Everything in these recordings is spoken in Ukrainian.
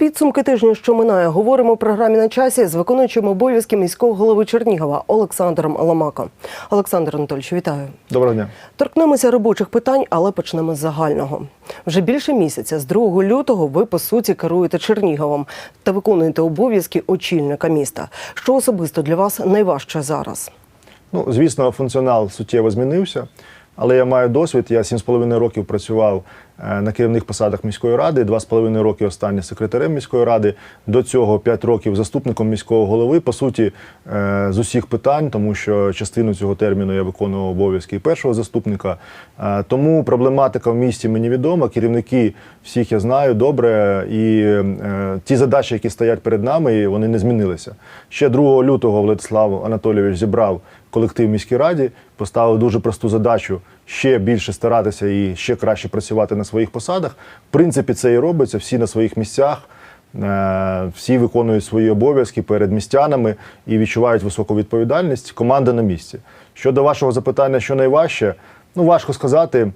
підсумки тижня, що минає, говоримо у програмі на часі з виконуючим обов'язки міського голови Чернігова Олександром Ламако. Олександр Анатольович, вітаю. Доброго дня. Торкнемося робочих питань, але почнемо з загального. Вже більше місяця, з 2 лютого, ви по суті керуєте Черніговом та виконуєте обов'язки очільника міста. Що особисто для вас найважче зараз? Ну, звісно, функціонал суттєво змінився, але я маю досвід. Я 7,5 років працював на керівних посадах міської ради, 2,5 роки останні секретарем міської ради. До цього 5 років заступником міського голови. По суті, е, з усіх питань, тому що частину цього терміну я виконував обов'язки першого заступника. Е, Тому проблематика в місті мені відома. Керівники всіх я знаю добре, і е, ті задачі, які стоять перед нами, вони не змінилися. Ще 2 лютого Владислав Анатолійович зібрав колектив міській раді, поставив дуже просту задачу ще більше старатися і ще краще працювати на своїх посадах. В принципі, це і робиться. Всі на своїх місцях. е, Всі виконують свої обов'язки перед містянами і відчувають високу відповідальність. Команда на місці. Щодо вашого запитання, що найважче, ну важко сказати.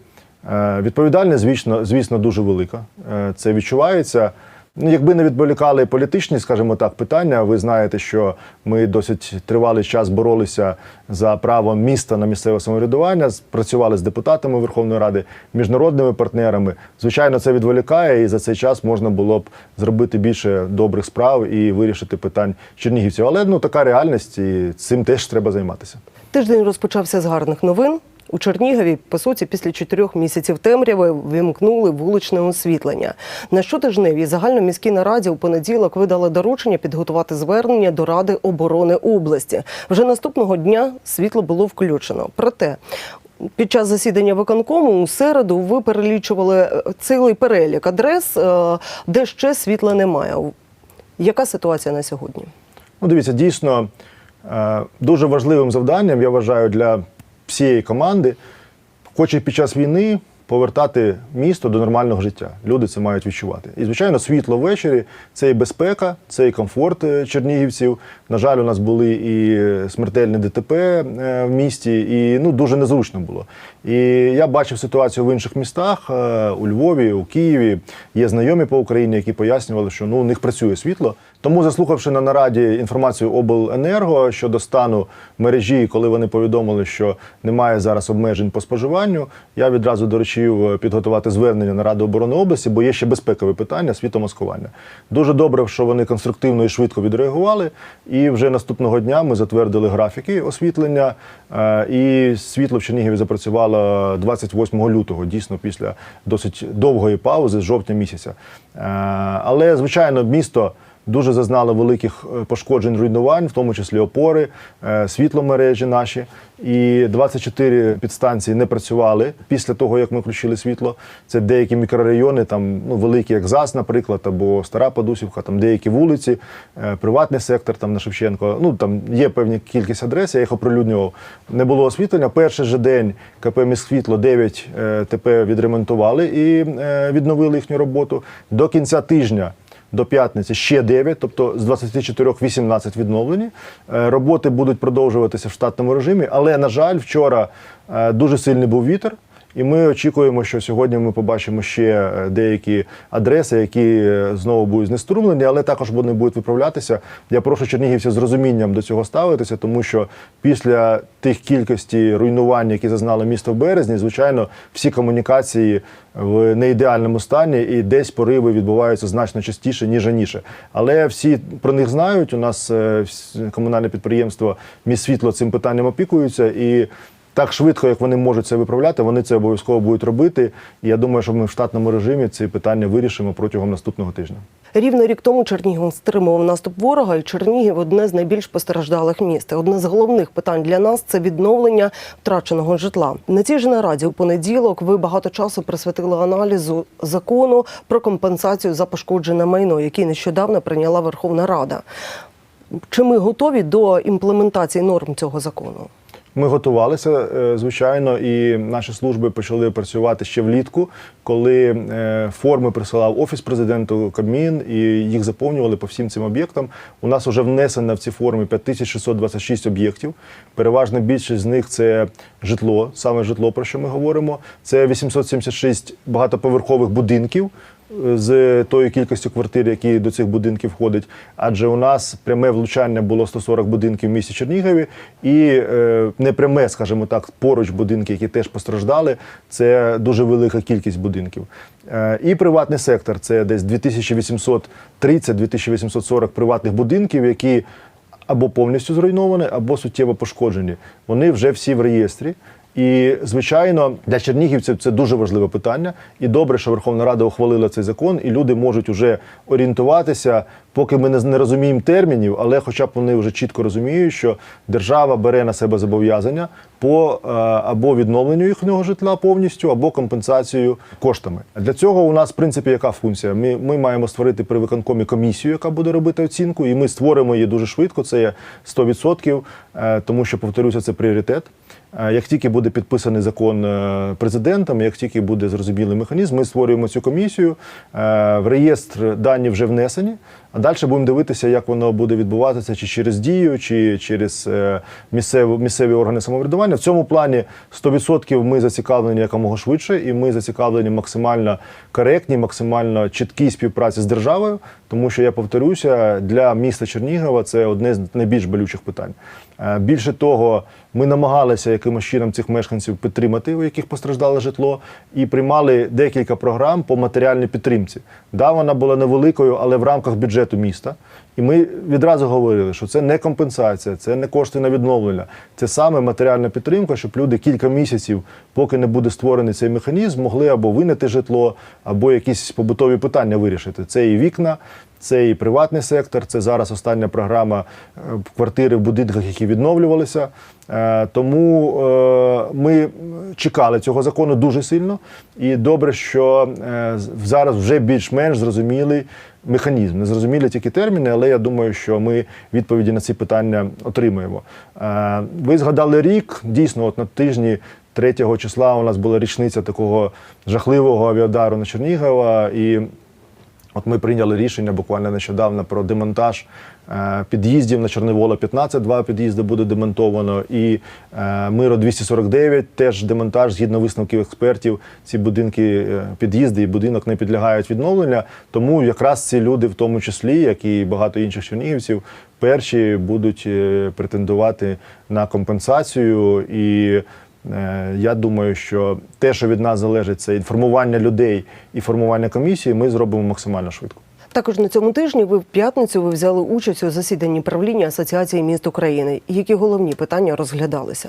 Е, Відповідальність, звісно, звісно, дуже велика. Е, Це відчувається. Ну, якби не відволікали політичні, скажімо так, питання, ви знаєте, що ми досить тривалий час боролися за право міста на місцеве самоврядування, працювали з депутатами Верховної Ради, міжнародними партнерами. Звичайно, це відволікає, і за цей час можна було б зробити більше добрих справ і вирішити питань чернігівців. Але ну така реальність, і цим теж треба займатися. Тиждень розпочався з гарних новин. У Чернігові, по суті, після чотирьох місяців темряви вимкнули вуличне освітлення. На щотижневій загальноміській нараді у понеділок видали доручення підготувати звернення до Ради оборони області. Вже наступного дня світло було включено. Проте під час засідання виконкому у середу ви перелічували е, цілий перелік адрес, е, де ще світла немає. Яка ситуація на сьогодні? Ну, дивіться, дійсно е, дуже важливим завданням, я вважаю, для всієї команди, хоче під час війни повертати місто до нормального життя. Люди це мають відчувати. І, звичайно, світло ввечері це і безпека, це і комфорт е, чернігівців. На жаль, у нас були і смертельні ДТП е, в місті, і ну, дуже незручно було. І я бачив ситуацію в інших містах, е, у Львові, у Києві. Є знайомі по Україні, які пояснювали, що ну, у них працює світло. Тому, заслухавши на нараді інформацію обленерго щодо стану мережі, коли вони повідомили, що немає зараз обмежень по споживанню, я відразу доручив е, підготувати звернення на Раду оборони області, бо є ще безпекове питання світомаскування. Дуже добре, що вони конструктивно і швидко відреагували. І вже наступного дня ми затвердили графіки освітлення, е, і світло в Чернігові запрацювало 28 лютого, дійсно після досить довгої паузи з жовтня місяця. Е, Але, звичайно, місто. Дуже зазнало великих е, пошкоджень руйнувань, в тому числі опори, е, світломережі наші. І 24 підстанції не працювали після того, як ми включили світло. Це деякі мікрорайони, там ну великі, як ЗАЗ, наприклад, або Стара Подусівка, там деякі вулиці, е, приватний сектор там на Шевченко. Ну там є певна кількість адрес, я їх оприлюднював. Не було освітлення. Перший же день КП «Міськсвітло» 9 е, ТП відремонтували і відновили їхню роботу. До кінця тижня до п'ятниці ще 9, тобто з 24 18 відновлені. Е, Роботи будуть продовжуватися в штатному режимі, але, на жаль, вчора е, дуже сильний був вітер. І ми очікуємо, що сьогодні ми побачимо ще е, деякі адреси, які е, знову будуть знеструмлені, але також вони будуть виправлятися. Я прошу чернігівців з розумінням до цього ставитися, тому що після тих кількості руйнувань, які зазнало місто в березні, звичайно, всі комунікації в неідеальному стані, і десь пориви відбуваються значно частіше ніж раніше. Але всі про них знають. У нас е, комунальне підприємство «Міськсвітло» цим питанням опікуються і. Так швидко, як вони можуть це виправляти, вони це обов'язково будуть робити. І я думаю, що ми в штатному режимі ці питання вирішимо протягом наступного тижня. Рівно рік тому Чернігів стримував наступ ворога, і Чернігів одне з найбільш постраждалих міст. Одне з головних питань для нас це відновлення втраченого житла. На цій ж нараді у понеділок ви багато часу присвятили аналізу закону про компенсацію за пошкоджене майно, який нещодавно прийняла Верховна Рада. Чи ми готові до імплементації норм цього закону? Ми готувалися, е, звичайно, і наші служби почали працювати ще влітку, коли е, форми присилав офіс президенту Кабмін і їх заповнювали по всім цим об'єктам. У нас вже внесено в ці форми 5626 об'єктів. Переважна більшість з них це житло, саме житло, про що ми говоримо. Це 876 багатоповерхових будинків. З тою кількістю квартир, які до цих будинків входять. Адже у нас пряме влучання було 140 будинків в місті Чернігові, і е, непряме, скажімо так, поруч будинки, які теж постраждали. Це дуже велика кількість будинків. Е, і приватний сектор це десь 2830-2840 приватних будинків, які або повністю зруйновані, або суттєво пошкоджені. Вони вже всі в реєстрі. І, звичайно, для чернігівців це дуже важливе питання. І добре, що Верховна Рада ухвалила цей закон, і люди можуть вже орієнтуватися, поки ми не розуміємо термінів, але хоча б вони вже чітко розуміють, що держава бере на себе зобов'язання по е, або відновленню їхнього житла повністю, або компенсацію коштами. Для цього у нас, в принципі, яка функція? Ми, ми маємо створити при виконкомі комісію, яка буде робити оцінку, і ми створимо її дуже швидко. Це є 100%, е, тому що повторюся, це пріоритет. Е, Як тільки буде підписаний закон е, президентом, як тільки буде зрозумілий механізм, ми створюємо цю комісію. Е, В реєстр дані вже внесені. А далі будемо дивитися, як воно буде відбуватися, чи через дію, чи через е, місцеві, місцеві органи самоврядування. В цьому плані 100% ми зацікавлені якомога швидше, і ми зацікавлені максимально коректній, максимально чіткій співпраці з державою, тому що я повторюся, для міста Чернігова це одне з найбільш болючих питань. Е, Більше того, ми намагалися якимось чином цих мешканців підтримати, у яких постраждало житло, і приймали декілька програм по матеріальній підтримці. Да, вона була невеликою, але в рамках бюджету міста. І ми відразу говорили, що це не компенсація, це не кошти на відновлення, це саме матеріальна підтримка, щоб люди кілька місяців, поки не буде створений цей механізм, могли або винайти житло, або якісь побутові питання вирішити. Це і вікна, це і приватний сектор, це зараз остання програма е, квартири в будинках, які відновлювалися. Е, Тому е, ми чекали цього закону дуже сильно, і добре, що зараз вже більш-менш зрозумілий механізм. Не зрозумілі тільки терміни, але я думаю, що ми відповіді на ці питання отримаємо. Е, Ви згадали рік. Дійсно, от на тижні 3 числа у нас була річниця такого жахливого авіадару на Чернігова. І От ми прийняли рішення буквально нещодавно про демонтаж е, під'їздів на Чорновола 15, два під'їзди буде демонтовано. І е, Миро 249 теж демонтаж, згідно висновків експертів. Ці будинки, е, під'їзди і будинок не підлягають відновленню. Тому якраз ці люди, в тому числі, як і багато інших чернігівців, перші будуть претендувати на компенсацію і. Е, Я думаю, що те, що від нас залежить, це інформування людей і формування комісії, ми зробимо максимально швидко. Також на цьому тижні ви в п'ятницю ви взяли участь у засіданні правління Асоціації міст України. Які головні питання розглядалися?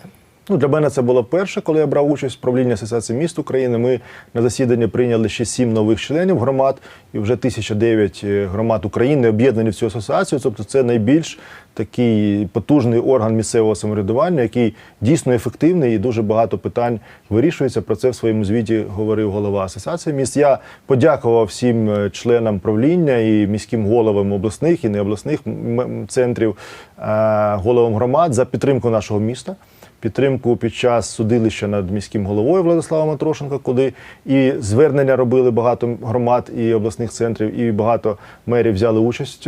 Ну, для мене це було перше, коли я брав участь в правлінні Асоціації міст України. Ми на засіданні прийняли ще сім нових членів громад, і вже 1009 громад України об'єднані в цю асоціацію. Тобто, це найбільш такий потужний орган місцевого самоврядування, який дійсно ефективний і дуже багато питань вирішується. Про це в своєму звіті говорив голова асоціації міст. Я подякував всім е, членам правління і міським головам обласних і необласних центрів, е, головам громад за підтримку нашого міста підтримку під час судилища над міським головою Владиславом Матрошенко, куди і звернення робили багато громад і обласних центрів, і багато мерів взяли участь.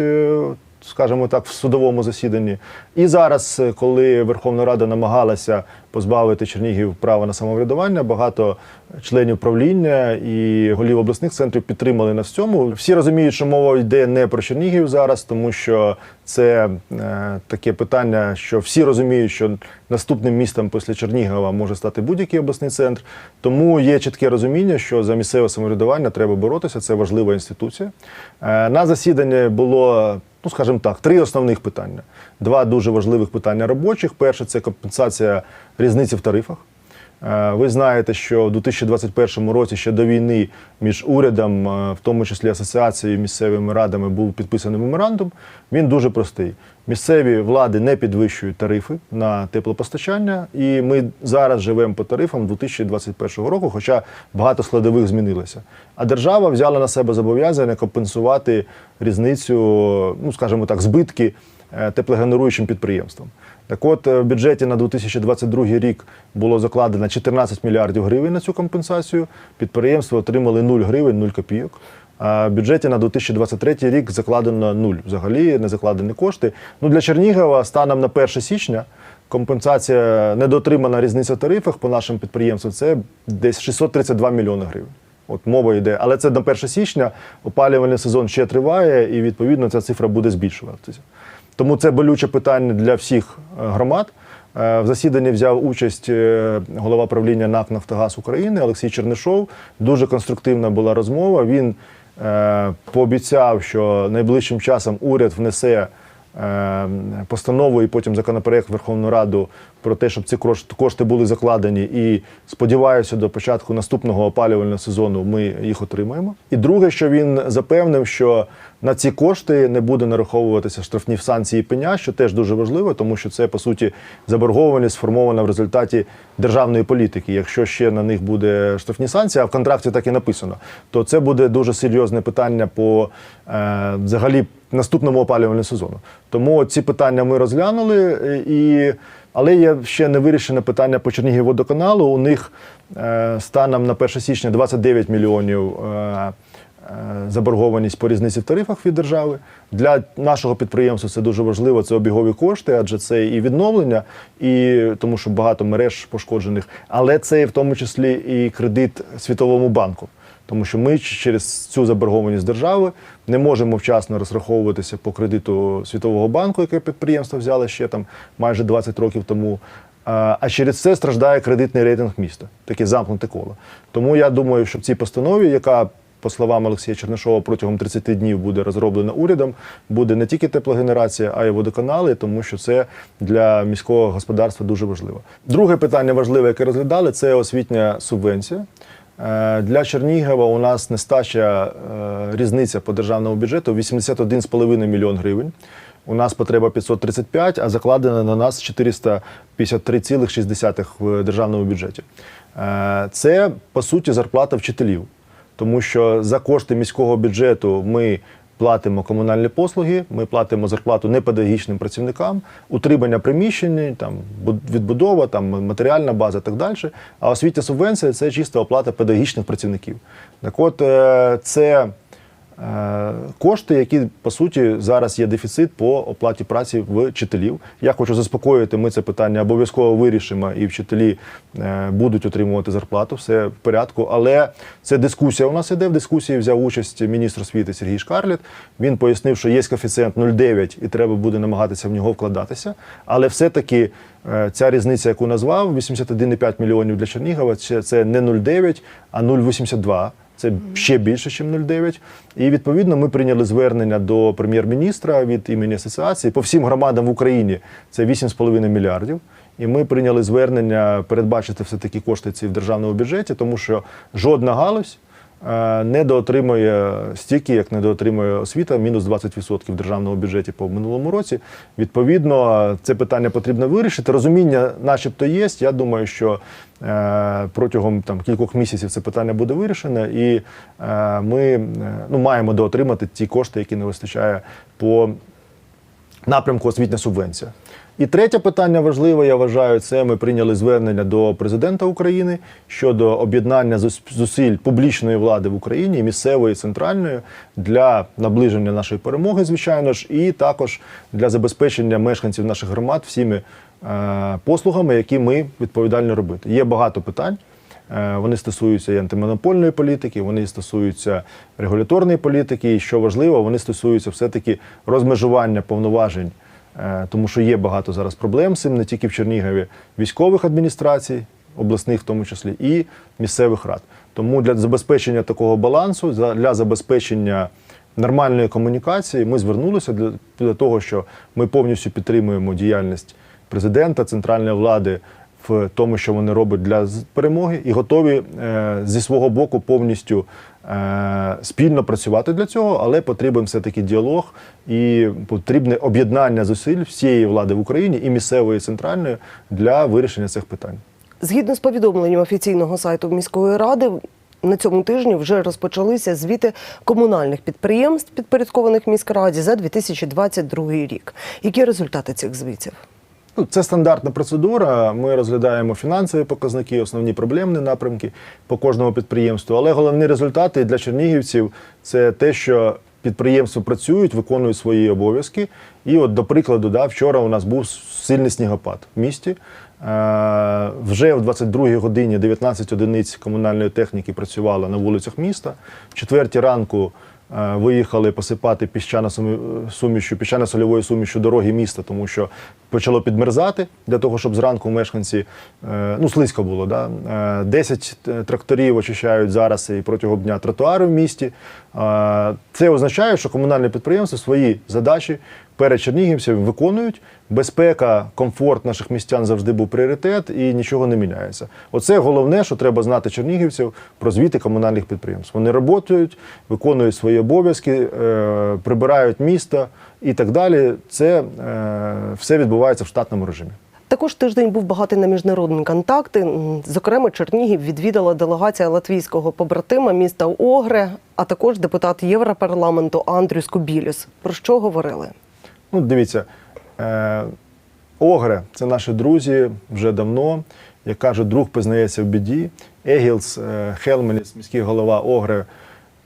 Скажімо так, в судовому засіданні. І зараз, е, коли Верховна Рада намагалася позбавити Чернігів права на самоврядування, багато членів правління і голів обласних центрів підтримали нас в цьому. Всі розуміють, що мова йде не про Чернігів зараз, тому що це е, таке питання, що всі розуміють, що наступним містом після Чернігова може стати будь-який обласний центр. Тому є чітке розуміння, що за місцеве самоврядування треба боротися. Це важлива інституція. Е, на засіданні було. Ну, скажімо так, три основних питання. Два дуже важливих питання робочих. Перше це компенсація різниці в тарифах. Е, Ви знаєте, що у 2021 році ще до війни між урядом, е, в тому числі асоціацією місцевими радами, був підписаний меморандум. Він дуже простий. Місцеві влади не підвищують тарифи на теплопостачання, і ми зараз живемо по тарифам 2021 року, хоча багато складових змінилося. А держава взяла на себе зобов'язання компенсувати різницю, ну скажімо так, збитки е, теплогенеруючим підприємствам. Так от е, в бюджеті на 2022 рік було закладено 14 мільярдів гривень на цю компенсацію. Підприємства отримали 0 гривень, 0 копійок. А в бюджеті на 2023 рік закладено 0. Взагалі не закладені кошти. Ну для Чернігова станом на 1 січня компенсація недотримана різниця в тарифах по нашим підприємствам це десь 632 мільйони гривень. От мова йде, але це до 1 січня. Опалювальний сезон ще триває, і відповідно ця цифра буде збільшуватися. Тому це болюче питання для всіх е, громад. Е, В засіданні взяв участь е, голова правління НАК Нафтогаз України Олексій Чернишов. Дуже конструктивна була розмова. Він пообіцяв, що найближчим часом уряд внесе постанову і потім законопроект Верховну Раду про те, щоб ці кошти були закладені. І сподіваюся, до початку наступного опалювального сезону ми їх отримаємо. І друге, що він запевнив, що на ці кошти не буде нараховуватися штрафні санкції пеня, що теж дуже важливо, тому що це по суті заборгованість сформована в результаті державної політики. Якщо ще на них буде штрафні санкції, а в контракті так і написано, то це буде дуже серйозне питання по е, взагалі наступному опалювальному сезону. Тому ці питання ми розглянули е, і. Але є ще не вирішене питання по Чернігівводоканалу. У них е, станом на 1 січня 29 мільйонів е, заборгованість по різниці в тарифах від держави. Для нашого підприємства це дуже важливо. Це обігові кошти, адже це і відновлення, і тому що багато мереж пошкоджених, але це в тому числі і кредит Світовому банку. Тому що ми через цю заборгованість держави не можемо вчасно розраховуватися по кредиту Світового банку, яке підприємство взяло ще там майже 20 років тому. А через це страждає кредитний рейтинг міста, таке замкнуте коло. Тому я думаю, що в цій постанові, яка, по словам Олексія Чернишова, протягом 30 днів буде розроблена урядом, буде не тільки теплогенерація, а й водоканали, тому що це для міського господарства дуже важливо. Друге питання важливе, яке розглядали, це освітня субвенція. Е, Для Чернігова у нас нестача е, різниця по державному бюджету 81,5 мільйон гривень. У нас потреба 535, а закладена на нас 453,6 в державному бюджеті. Е, Це по суті зарплата вчителів, тому що за кошти міського бюджету ми платимо комунальні послуги, ми платимо зарплату непедагогічним працівникам, утримання приміщень, там буд- відбудова, там матеріальна база, так далі. А освітня субвенція це чиста оплата педагогічних працівників. Так от е, це. Е, Кошти, які по суті зараз є дефіцит по оплаті праці вчителів. Я хочу заспокоїти, ми це питання обов'язково вирішимо, і вчителі е, будуть отримувати зарплату, все в порядку. Але це дискусія у нас іде. В дискусії взяв участь міністр освіти Сергій Шкарліт. Він пояснив, що є коефіцієнт 0,9 і треба буде намагатися в нього вкладатися. Але все-таки е, ця різниця, яку назвав, 81,5 мільйонів для Чернігова, це, не 0,9, а 0,82. Це ще більше, ніж 0,9. І відповідно ми прийняли звернення до прем'єр-міністра від імені асоціації по всім громадам в Україні. Це 8,5 мільярдів. І ми прийняли звернення передбачити все таки кошти ці в державному бюджеті, тому що жодна галузь е, не доотримує стільки, як не доотримує освіта, мінус 20% в державному бюджеті по минулому році. Відповідно, це питання потрібно вирішити. Розуміння, начебто, є. Я думаю, що е, протягом там кількох місяців це питання буде вирішене, і е, ми ну, маємо доотримати ті кошти, які не вистачає по напрямку освітня субвенція. І третє питання важливе, я вважаю, це ми прийняли звернення до президента України щодо об'єднання зус- зусиль публічної влади в Україні, місцевої, і центральної, для наближення нашої перемоги, звичайно ж, і також для забезпечення мешканців наших громад всіми е, послугами, які ми відповідально робити. Є багато питань. Е, Вони стосуються і антимонопольної політики, вони стосуються регуляторної політики, і що важливо, вони стосуються все-таки розмежування повноважень, тому що є багато зараз проблем з цим не тільки в Чернігові, військових адміністрацій, обласних в тому числі, і місцевих рад. Тому для забезпечення такого балансу, для забезпечення нормальної комунікації, ми звернулися для, для того, що ми повністю підтримуємо діяльність президента, центральної влади в тому, що вони роблять для перемоги, і готові е, зі свого боку повністю е, спільно працювати для цього, але потрібен все-таки діалог і потрібне об'єднання зусиль всієї влади в Україні і місцевої, і центральної для вирішення цих питань. Згідно з повідомленням офіційного сайту міської ради, на цьому тижні вже розпочалися звіти комунальних підприємств, підпорядкованих міськраді за 2022 рік. Які результати цих звітів? Ну, це стандартна процедура. Ми розглядаємо фінансові показники, основні проблемні напрямки по кожному підприємству. Але головні результати для чернігівців це те, що підприємства працюють, виконують свої обов'язки. І, от, до прикладу, да, вчора у нас був сильний снігопад в місті. Е, Вже в 22-й годині 19 одиниць комунальної техніки працювало на вулицях міста. В четвертій ранку виїхали посипати піщано-сумі- сумішю, піщано-сольовою сумішю дороги міста, тому що почало підмерзати для того, щоб зранку мешканці е, ну слизько було. Да? Е, 10 тракторів очищають зараз і протягом дня тротуари в місті. Це означає, що комунальне підприємство свої задачі перед чернігівцями виконують. Безпека, комфорт наших містян завжди був пріоритет і нічого не міняється. Оце головне, що треба знати чернігівців про звіти комунальних підприємств. Вони працюють, виконують свої обов'язки, е, прибирають місто і так далі. Це е, все відбувається в штатному режимі. Також тиждень був багатий на міжнародні контакти. Зокрема, Чернігів відвідала делегація латвійського побратима міста Огре, а також депутат Європарламенту Андрюс Кубілюс. Про що говорили? Ну, дивіться, е, Огре це наші друзі вже давно. Як кажуть, друг пізнається в біді. Егілс е, Хелменіс, міський голова Огре,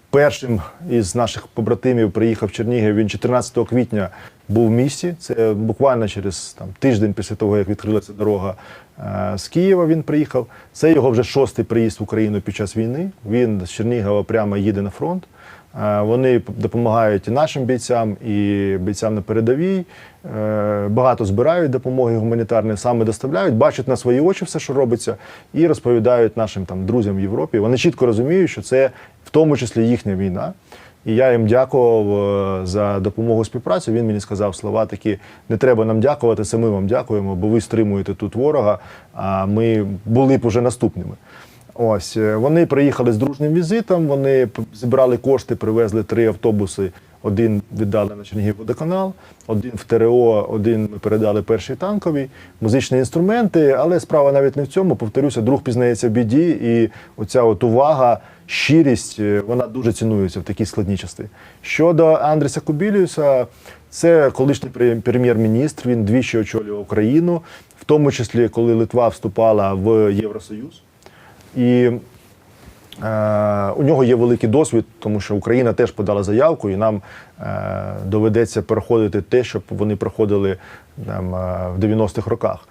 першим із наших побратимів приїхав в Чернігів. Він 14 квітня був в місті. Це буквально через там, тиждень після того, як відкрилася дорога е, з Києва. Він приїхав. Це його вже шостий приїзд в Україну під час війни. Він з Чернігова прямо їде на фронт. Е, Вони допомагають і нашим бійцям, і бійцям на передовій. Е, Багато збирають допомоги гуманітарної, саме доставляють, бачать на свої очі все, що робиться, і розповідають нашим там друзям в Європі. Вони чітко розуміють, що це в тому числі їхня війна. І я їм дякував е, за допомогу співпрацю. Він мені сказав слова такі: не треба нам дякувати, це ми вам дякуємо, бо ви стримуєте тут ворога. А ми були б уже наступними. Ось е, вони приїхали з дружнім візитом. Вони зібрали кошти, привезли три автобуси. Один віддали на Чернігівводоканал, один в ТРО, один ми передали перший танковий, музичні інструменти. Але справа навіть не в цьому. Повторюся, друг пізнається в біді, і оця от увага, щирість, е, вона дуже цінується в такій складній частині. Щодо Андріса Кубіліуса, це колишній прем'єр-міністр. Він двічі очолював Україну, в тому числі коли Литва вступала в Євросоюз. І е, у нього є великий досвід, тому що Україна теж подала заявку, і нам е, доведеться проходити те, щоб вони проходили там, в 90-х роках.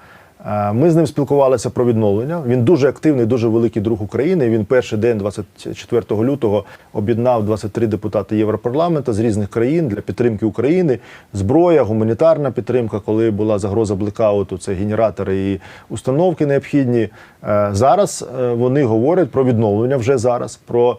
Е, Ми з ним спілкувалися про відновлення. Він дуже активний, дуже великий друг України. Він перший день, 24 лютого, об'єднав 23 депутати Європарламенту з різних країн для підтримки України. Зброя, гуманітарна підтримка, коли була загроза блекауту, це генератори і установки необхідні. Е, Зараз е, вони говорять про відновлення вже зараз, про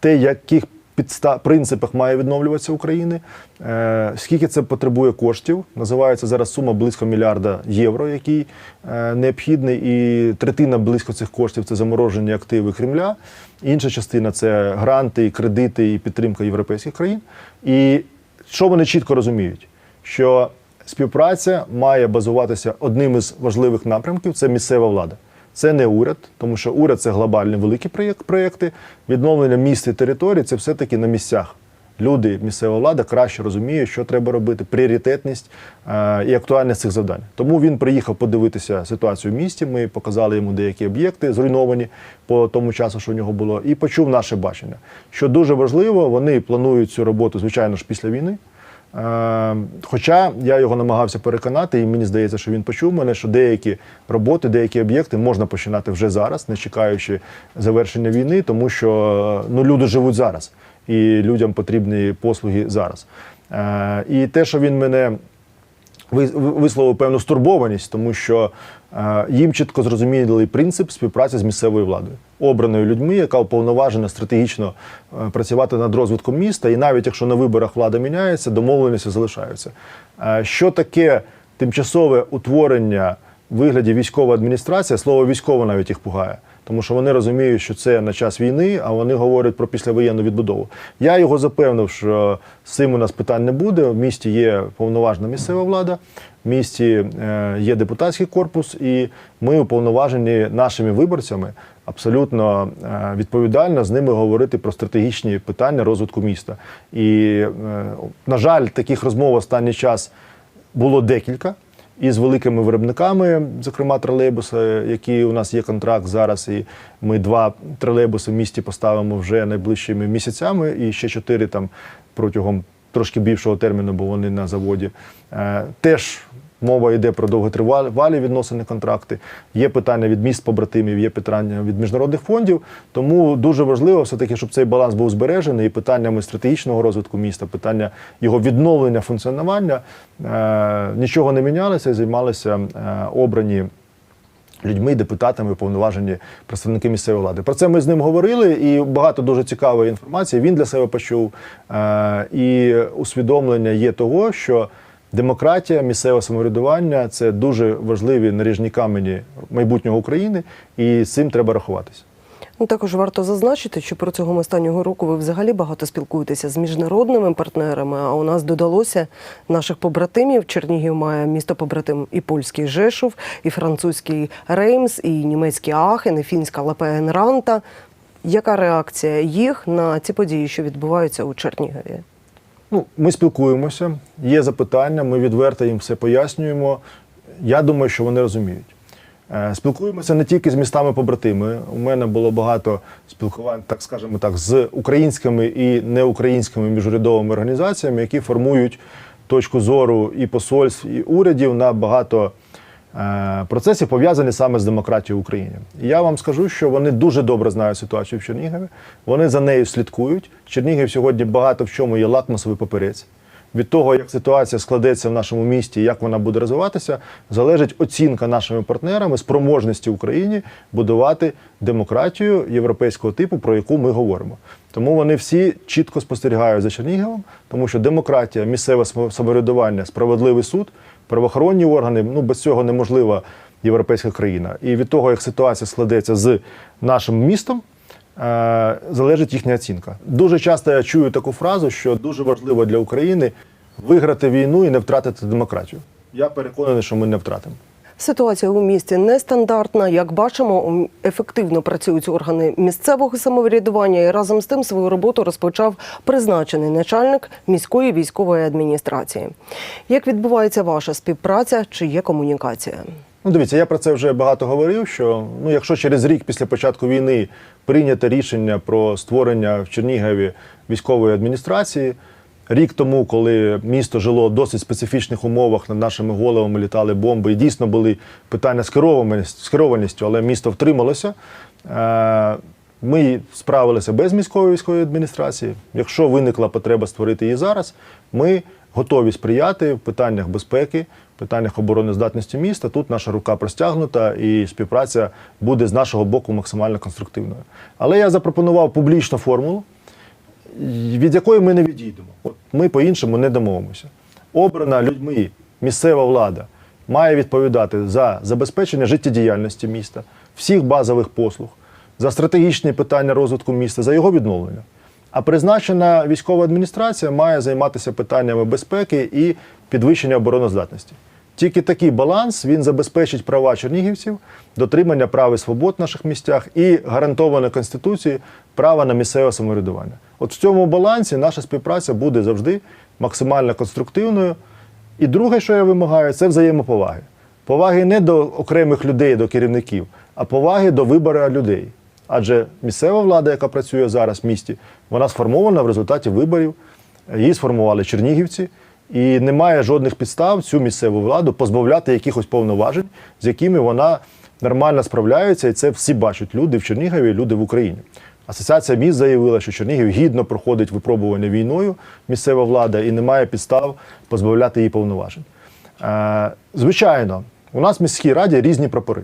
те, яких підста- принципах має відновлюватися України, е, скільки це потребує коштів. Називається зараз сума близько мільярда євро, який е, необхідний, і третина близько цих коштів це заморожені активи Кремля. Інша частина це гранти, кредити і підтримка європейських країн. І що вони чітко розуміють? Що співпраця має базуватися одним із важливих напрямків це місцева влада. Це не уряд, тому що уряд це глобальні великі проєк- проєкти. Відновлення міст і територій це все-таки на місцях. Люди, місцева влада краще розуміють, що треба робити, пріоритетність е, і актуальність цих завдань. Тому він приїхав подивитися ситуацію в місті. Ми показали йому деякі об'єкти, зруйновані по тому часу, що у нього було, і почув наше бачення. Що дуже важливо, вони планують цю роботу, звичайно ж, після війни. Е, Хоча я його намагався переконати, і мені здається, що він почув мене, що деякі роботи, деякі об'єкти можна починати вже зараз, не чекаючи завершення війни, тому що е, ну, люди живуть зараз, і людям потрібні послуги зараз. Е, І те, що він мене висловив певну стурбованість, тому що їм чітко зрозумілий принцип співпраці з місцевою владою, обраною людьми, яка уповноважена стратегічно е, працювати над розвитком міста. І навіть якщо на виборах влада міняється, домовленості залишаються. Е, що таке тимчасове утворення в вигляді військова адміністрація? Слово військово навіть їх пугає. Тому що вони розуміють, що це на час війни, а вони говорять про післявоєнну відбудову. Я його запевнив, що з цим у нас питань не буде. В місті є повноважна місцева влада, в місті е, є депутатський корпус, і ми уповноважені нашими виборцями абсолютно е, відповідально з ними говорити про стратегічні питання розвитку міста. І, е, на жаль, таких розмов останній час було декілька. І з великими виробниками, зокрема тролейбуси, які у нас є контракт зараз, і ми два тролейбуси в місті поставимо вже найближчими місяцями, і ще чотири там протягом трошки більшого терміну, бо вони на заводі. Е, Теж Мова йде про довготривалі відносини контракти. Є питання від міст побратимів, є питання від міжнародних фондів. Тому дуже важливо все-таки, щоб цей баланс був збережений і питаннями стратегічного розвитку міста, питання його відновлення функціонування е, нічого не мінялося займалися е, обрані людьми, депутатами, повноважені представники місцевої влади. Про це ми з ним говорили, і багато дуже цікавої інформації він для себе почув. Е, І усвідомлення є того, що демократія, місцеве самоврядування це дуже важливі наріжні камені майбутнього України, і з цим треба рахуватися. Ну, також варто зазначити, що протягом останнього року ви взагалі багато спілкуєтеся з міжнародними партнерами. А у нас додалося наших побратимів. Чернігів має місто побратим і польський Жешув, і французький Реймс, і німецький Ахен, і фінська Лапеген Ранта. Яка реакція їх на ці події, що відбуваються у Чернігові? Ну, ми спілкуємося, є запитання, ми відверто їм все пояснюємо. Я думаю, що вони розуміють. Е, Спілкуємося не тільки з містами побратими. У мене було багато спілкувань, так скажемо так, з українськими і неукраїнськими міжурядовими організаціями, які формують точку зору і посольств, і урядів на багато е, процесів, пов'язані саме з демократією в Україні. І я вам скажу, що вони дуже добре знають ситуацію в Чернігові. Вони за нею слідкують. Чернігів сьогодні багато в чому є лакмусовий папірець. Від того, як ситуація складеться в нашому місті, як вона буде розвиватися, залежить оцінка нашими партнерами спроможності Україні будувати демократію європейського типу, про яку ми говоримо. Тому вони всі чітко спостерігають за Черніговом, тому що демократія, місцеве самоврядування, справедливий суд, правоохоронні органи ну без цього неможлива європейська країна. І від того, як ситуація складеться з нашим містом, е, залежить їхня оцінка. Дуже часто я чую таку фразу, що дуже важливо для України виграти війну і не втратити демократію. Я переконаний, що ми не втратимо. Ситуація у місті нестандартна. Як бачимо, ефективно працюють органи місцевого самоврядування, і разом з тим свою роботу розпочав призначений начальник міської військової адміністрації. Як відбувається ваша співпраця? Чи є комунікація? Ну, дивіться, я про це вже багато говорив. Що ну, якщо через рік після початку війни прийнято рішення про створення в Чернігові військової адміністрації, рік тому, коли місто жило в досить специфічних умовах, над нашими головами літали бомби, і дійсно були питання скерованістю, але місто втрималося. Е, Ми справилися без міської військової адміністрації. Якщо виникла потреба створити її зараз, ми готові сприяти в питаннях безпеки, в питаннях обороноздатності міста. Тут наша рука простягнута і співпраця буде з нашого боку максимально конструктивною. Але я запропонував публічну формулу, від якої ми не відійдемо. От ми по-іншому не домовимося. Обрана людьми місцева влада має відповідати за забезпечення життєдіяльності міста, всіх базових послуг, за стратегічні питання розвитку міста, за його відновлення. А призначена військова адміністрація має займатися питаннями безпеки і підвищення обороноздатності. Тільки такий баланс він забезпечить права чернігівців, дотримання прав і свобод в наших місцях і гарантоване Конституцією право на місцеве самоврядування. От в цьому балансі наша співпраця буде завжди максимально конструктивною. І друге, що я вимагаю, це взаємоповаги. Поваги не до окремих людей, до керівників, а поваги до вибору людей. Адже місцева влада, яка працює зараз в місті, вона сформована в результаті виборів. Її сформували чернігівці, і немає жодних підстав цю місцеву владу позбавляти якихось повноважень, з якими вона нормально справляється, і це всі бачать люди в Чернігові, люди в Україні. Асоціація міст заявила, що Чернігів гідно проходить випробування війною місцева влада і немає підстав позбавляти її повноважень. Е, звичайно, у нас в міській раді різні прапори.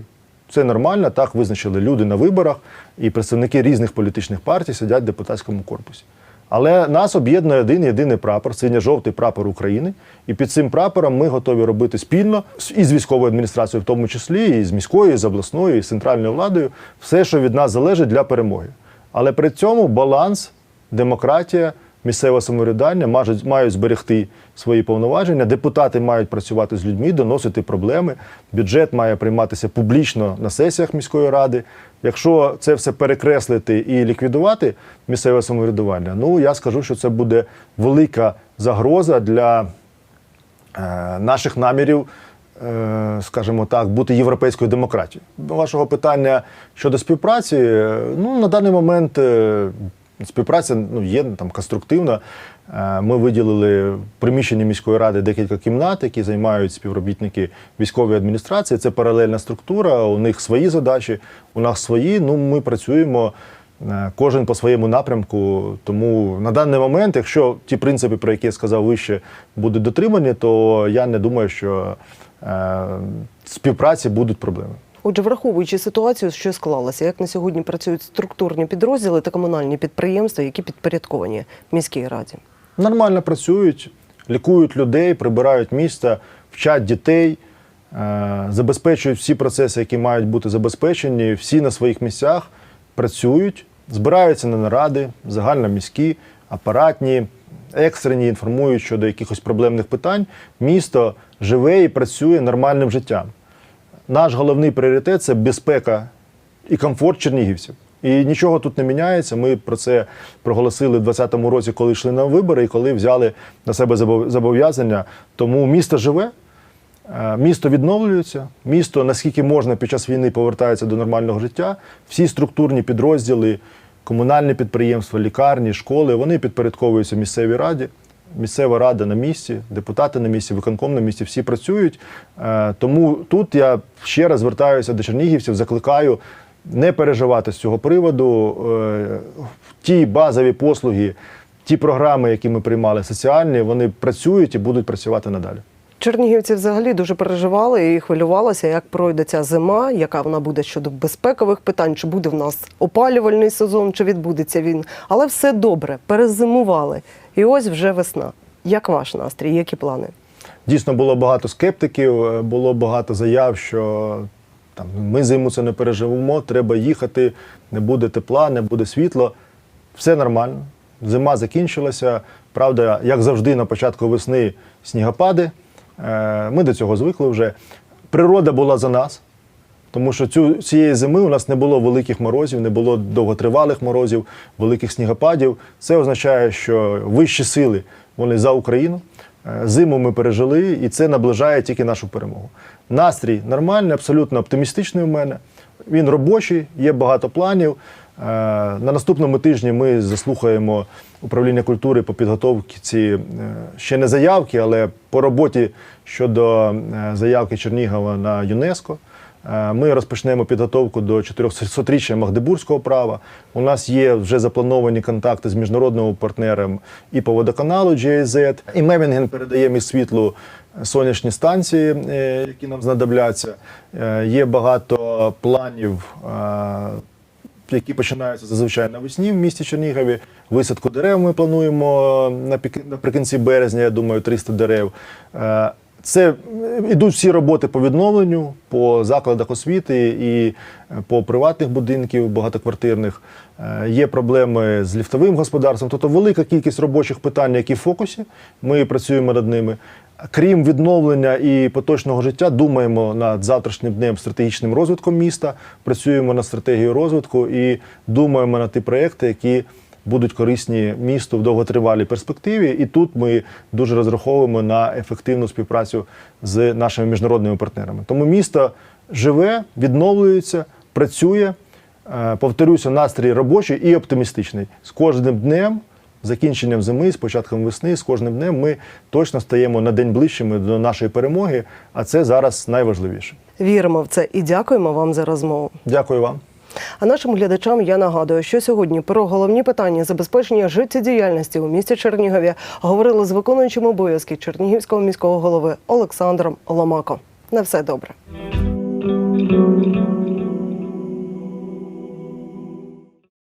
Це нормально, так визначили люди на виборах, і представники різних політичних партій сидять в депутатському корпусі. Але нас об'єднує один єдиний прапор, синьо-жовтий прапор України. І під цим прапором ми готові робити спільно і з військовою адміністрацією, в тому числі, і з міською, і з обласною, і з центральною владою, все, що від нас залежить для перемоги. Але при цьому баланс, демократія, місцеве самоврядування мають, мають зберегти свої повноваження. Депутати мають працювати з людьми, доносити проблеми. Бюджет має прийматися публічно на сесіях міської ради. Якщо це все перекреслити і ліквідувати місцеве самоврядування, ну я скажу, що це буде велика загроза для е, наших намірів, е, скажімо так, бути європейською демократією. До вашого питання щодо співпраці, е, ну на даний момент. Е, Співпраця ну, є там конструктивна. Е, Ми виділили в приміщенні міської ради декілька кімнат, які займають співробітники військової адміністрації. Це паралельна структура, у них свої задачі, у нас свої. Ну, ми працюємо е, кожен по своєму напрямку. Тому на даний момент, якщо ті принципи, про які я сказав вище, будуть дотримані, то я не думаю, що е, в співпраці будуть проблеми. Отже, враховуючи ситуацію, що склалася, як на сьогодні працюють структурні підрозділи та комунальні підприємства, які підпорядковані міській раді. Нормально працюють, лікують людей, прибирають місто, вчать дітей, е, забезпечують всі процеси, які мають бути забезпечені. Всі на своїх місцях працюють, збираються на наради, загальноміські, апаратні, екстрені, інформують щодо якихось проблемних питань. Місто живе і працює нормальним життям. Наш головний пріоритет це безпека і комфорт чернігівців. І нічого тут не міняється. Ми про це проголосили в 2020 році, коли йшли на вибори і коли взяли на себе зобов'язання. Тому місто живе, е, місто відновлюється, місто, наскільки можна, під час війни повертається до нормального життя. Всі структурні підрозділи, комунальні підприємства, лікарні, школи, вони підпорядковуються місцевій раді. Місцева рада на місці, депутати на місці, виконком на місці, всі працюють. Е, Тому тут я ще раз звертаюся до чернігівців, закликаю не переживати з цього приводу. Е, Ті базові послуги, ті програми, які ми приймали, соціальні, вони працюють і будуть працювати надалі. Чернігівці взагалі дуже переживали і хвилювалися, як пройде ця зима, яка вона буде щодо безпекових питань, чи буде в нас опалювальний сезон, чи відбудеться він. Але все добре, перезимували. І ось вже весна. Як ваш настрій? Які плани? Дійсно було багато скептиків, е, було багато заяв, що там ми зиму це не переживемо, треба їхати, не буде тепла, не буде світла. Все нормально. Зима закінчилася. Правда, як завжди, на початку весни снігопади. Е, Ми до цього звикли вже. Природа була за нас. Тому що цю, цієї зими у нас не було великих морозів, не було довготривалих морозів, великих снігопадів. Це означає, що вищі сили вони за Україну. Е, Зиму ми пережили, і це наближає тільки нашу перемогу. Настрій нормальний, абсолютно оптимістичний у мене. Він робочий, є багато планів. Е, На наступному тижні ми заслухаємо управління культури по підготовці е, ще не заявки, але по роботі щодо е, заявки Чернігова на ЮНЕСКО. Е, Ми розпочнемо підготовку до 400-річчя Магдебурзького права. У нас є вже заплановані контакти з міжнародним партнером і по водоканалу GIZ. І Мемінген передає міст світлу сонячні станції, які нам знадобляться. Є багато планів. Е, які починаються зазвичай навесні в місті Чернігові. Висадку дерев ми плануємо наприкінці березня, я думаю, 300 дерев. Е, Це е, ідуть всі роботи по відновленню, по закладах освіти і е, по приватних будинків багатоквартирних. Е, Є проблеми з ліфтовим господарством, тобто велика кількість робочих питань, які в фокусі. Ми працюємо над ними. Крім відновлення і поточного життя, думаємо над завтрашнім днем стратегічним розвитком міста, працюємо над стратегією розвитку і думаємо на ті проекти, які будуть корисні місту в довготривалій перспективі. І тут ми дуже розраховуємо на ефективну співпрацю з нашими міжнародними партнерами. Тому місто живе, відновлюється, працює. Е, Повторюся, настрій робочий і оптимістичний. З кожним днем закінченням зими, з початком весни, з кожним днем ми точно стаємо на день ближчими до нашої перемоги, а це зараз найважливіше. Віримо в це і дякуємо вам за розмову. Дякую вам. А нашим глядачам я нагадую, що сьогодні про головні питання забезпечення життєдіяльності у місті Чернігові говорили з виконуючим обов'язки Чернігівського міського голови Олександром Ломако. На все добре.